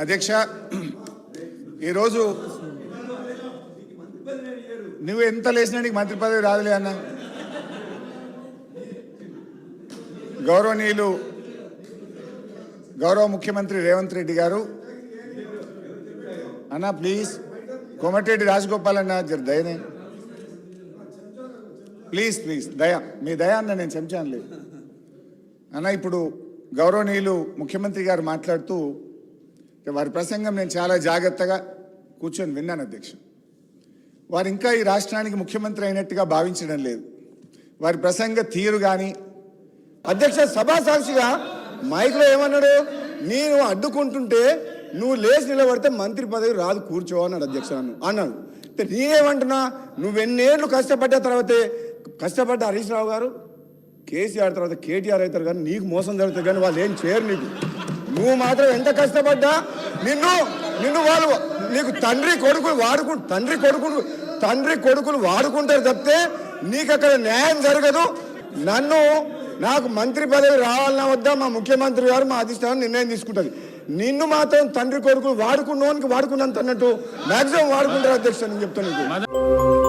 అధ్యక్ష ఈరోజు నువ్వు ఎంత లేచినా నీకు మంత్రి పదవి రాదులే అన్న. గౌరవనీయులు గౌరవ ముఖ్యమంత్రి రేవంత్ రెడ్డి గారు అన్న ప్లీజ్ కోమటిరెడ్డి రాజగోపాల్ అన్న జర దయనే ప్లీజ్ ప్లీజ్ దయ మీ దయ అన్న నేను చెంచాను లేదు అన్న ఇప్పుడు గౌరవనీయులు ముఖ్యమంత్రి గారు మాట్లాడుతూ వారి ప్రసంగం నేను చాలా జాగ్రత్తగా కూర్చొని విన్నాను అధ్యక్ష. వారు ఇంకా ఈ రాష్ట్రానికి ముఖ్యమంత్రి అయినట్టుగా భావించడం లేదు. వారి ప్రసంగ తీరు కానీ అధ్యక్ష సభా సాక్షిగా మైక్లో ఏమన్నాడు? నేను అడ్డుకుంటుంటే నువ్వు లేచి నిలబడితే మంత్రి పదవి రాదు కూర్చో అన్నాడు అధ్యక్ష నన్ను. అన్నాడు. అయితే నేనేమంటున్నా? నువ్వెన్నేళ్ళు కష్టపడ్డ తర్వాతే కష్టపడ్డ హరీష్ రావు గారు కేసీఆర్ తర్వాత కేటీఆర్ అవుతారు కానీ నీకు మోసం జరుగుతుంది కానీ వాళ్ళు ఏం చేయరు నీకు. నువ్వు మాత్రం ఎంత కష్టపడ్డా? నిన్ను నిన్ను వాళ్ళు నీకు తండ్రి కొడుకులు వాడుకు తండ్రి కొడుకులు తండ్రి కొడుకులు వాడుకుంటారు తప్పితే నీకు అక్కడ న్యాయం జరగదు. నన్ను నాకు మంత్రి పదవి రావాలన్నా వద్దా? మా ముఖ్యమంత్రి గారు మా అధిష్టానం నిర్ణయం తీసుకుంటుంది. నిన్ను మాత్రం తండ్రి కొడుకులు వాడుకున్నోనికి వాడుకున్నంత అన్నట్టు మ్యాక్సిమం వాడుకుంటారు అధ్యక్ష నేను చెప్తాను నీకు.